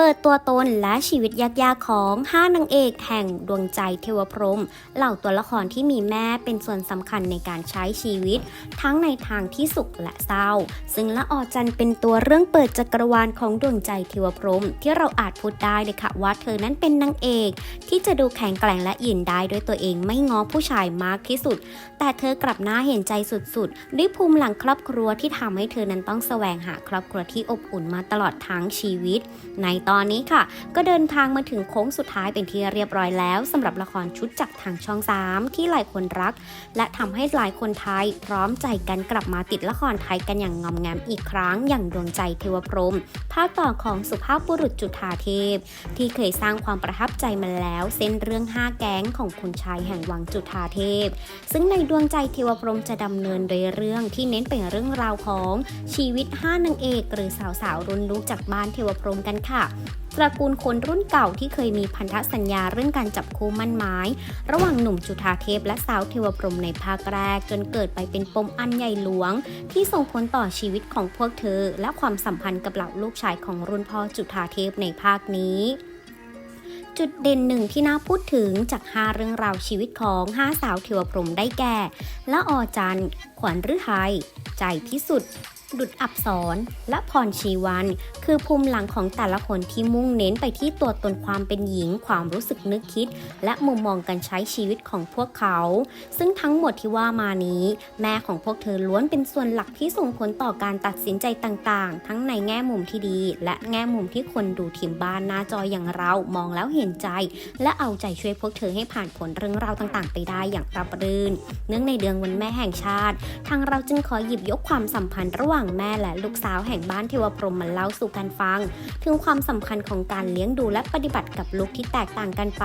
เปิดตัวตนและชีวิตยากๆของ5นางเอกแห่งดวงใจเทวพรหมเหล่าตัวละครที่มีแม่เป็นส่วนสำคัญในการใช้ชีวิต ทั้งในทางที่สุขและเศร้า ซึ่งละออจันเป็นตัวเรื่องเปิดจักรวาลของดวงใจเทวพรหมที่เราอาจพูดได้เลยค่ะว่าเธอนั้นเป็นนางเอก ที่จะดูแข็งแกร่งและยืนได้ด้วยตัวเองไม่ง้อผู้ชายมากที่สุด แต่เธอกลับน่าเห็นใจสุดๆ ด้วยภูมิหลังครอบครัวที่ทำให้เธอนั้นต้องแสวงหาครอบครัวที่อบอุ่นมาตลอดทั้งชีวิต ในตอนนี้ค่ะ ก็เดินทางมาถึงโค้งสุดท้ายเป็นที่เรียบร้อยแล้วสำหรับละครชุดจากทางช่อง 3 ที่หลายคนรัก และทำให้หลายคนไทย พร้อมใจกันกลับมาติดละครไทยกันอย่างงอมแงมอีกครั้ง อย่างดวงใจเทวพรหมภาคต่อของสุภาพบุรุษจุฑาเทพ ที่เคยสร้างความประทับใจมาแล้ว เส้นเรื่อง 5 แก๊งของคุณชายแห่งวังจุฑาเทพ ซึ่งในดวงใจเทวพรหมจะดำเนินโดยเรื่องที่เน้นเป็นเรื่องราวของชีวิต5นางเอก หรือสาวๆรุ่นลูกจากบ้านเทวพรหมกันค่ะ ระกูลคนรุ่นเก่าที่เคยมีพันธสัญญาเรื่องการจับคู่มั่นหมาย ระหว่างหนุ่มจุฑาเทพและสาวเทวพรหมในภาคแรก จนเกิดไปเป็นปมอันใหญ่หลวง ที่ส่งผลต่อชีวิตของพวกเธอ และความสัมพันธ์กับเหล่าลูกชายของรุ่นพ่อจุฑาเทพในภาคนี้จุดเด่นหนึ่งที่น่าพูดถึงจาก 5 เรื่องราวชีวิตของ 5 สาวเทวพรมได้แก่ ละออจันทร์ขวัญฤทัยใจพิสุทธิ์ ดุดอับสรและพรชีวัน คือภูมิหลังของแต่ละคนที่มุ่งเน้นไปที่ตัวตนความเป็นหญิง ความรู้สึกนึกคิด และมุมมองการใช้ชีวิตของพวกเขา ซึ่งทั้งหมดที่ว่ามานี้ แม่ของพวกเธอล้วนเป็นส่วนหลักที่ส่งผลต่อการตัดสินใจต่างๆ ทั้งในแง่มุมที่ดี และแง่มุมที่คนดูทีมบ้านหน้าจออย่างเรามองแล้วเห็นใจ และเอาใจช่วยพวกเธอให้ผ่านผลเรื่องราวต่างๆ ไปได้อย่างราบรื่น เนื่องในเดือนวันแม่แห่งชาติ ทางเราจึงขอหยิบยกความสัมพันธ์ระหว่างแม่และลูกสาวแห่งบ้านเทวพรหมมาเล่าสู่กันฟัง ถึงความสำคัญของการเลี้ยงดูและปฏิบัติกับลูกที่แตกต่างกันไป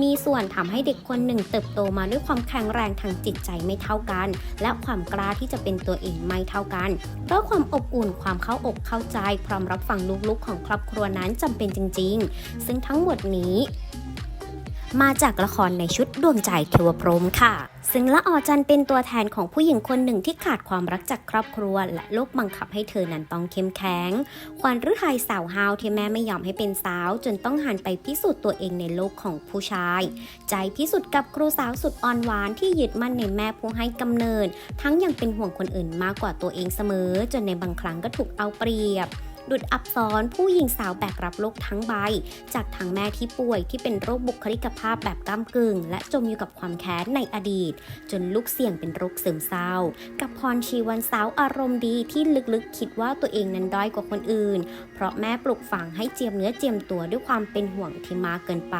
มีส่วนทำให้เด็กคนหนึ่งเติบโตมาด้วยความแข็งแรงทางจิตใจไม่เท่ากัน และความกล้าที่จะเป็นตัวเองไม่เท่ากัน เพราะความอบอุ่นความเข้าอกเข้าใจ พร้อมรับฟังลูกๆของครอบครัวนั้นจำเป็นจริง ๆ ซึ่งทั้งหมดนี้ มาจากละครในชุดดวงใจเทวพรหมค่ะ ซึ่งละออจันเป็นตัวแทนของผู้หญิงคนหนึ่งที่ขาดความรักจากครอบครัว และโลกบังคับให้เธอนั้นต้องเข้มแข็งขวัญฤทัยสาวฮาวที่แม่ไม่ยอมให้เป็นสาว จนต้องหันไปพิสูจน์ตัวเองในโลกของผู้ชาย ใจพิสุทธิ์กับครูสาวสุดอ่อนหวานที่ยึดมั่นในแม่ผู้ให้กำเนิด ทั้งยังเป็นห่วงคนอื่นมากกว่าตัวเองเสมอ จนในบางครั้งก็ถูกเอาเปรียบ ดุดอับสรผู้หญิงสาวแบกรับโลกทั้งใบ จากทางแม่ที่ป่วยที่เป็นโรคบุคลิกภาพแบบก้ามกึ่ง และจมอยู่กับความแค้นในอดีต จนลูกเสี่ยงเป็นโรคซึมเศร้า กับพรชีวันสาวอารมณ์ดีที่ลึกๆ คิดว่าตัวเองนั้นด้อยกว่าคนอื่น เพราะแม่ปลูกฝังให้เจียมเนื้อเจียมตัวด้วยความเป็นห่วงที่มากเกินไป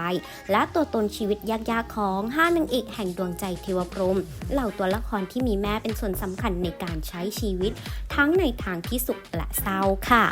และตัวตนชีวิตยากๆของห้านางเอกแห่งดวงใจเทวพรหมเหล่าตัวละครที่มีแม่เป็นส่วนสำคัญในการใช้ชีวิต ทั้งในทางที่สุขและเศร้าค่ะ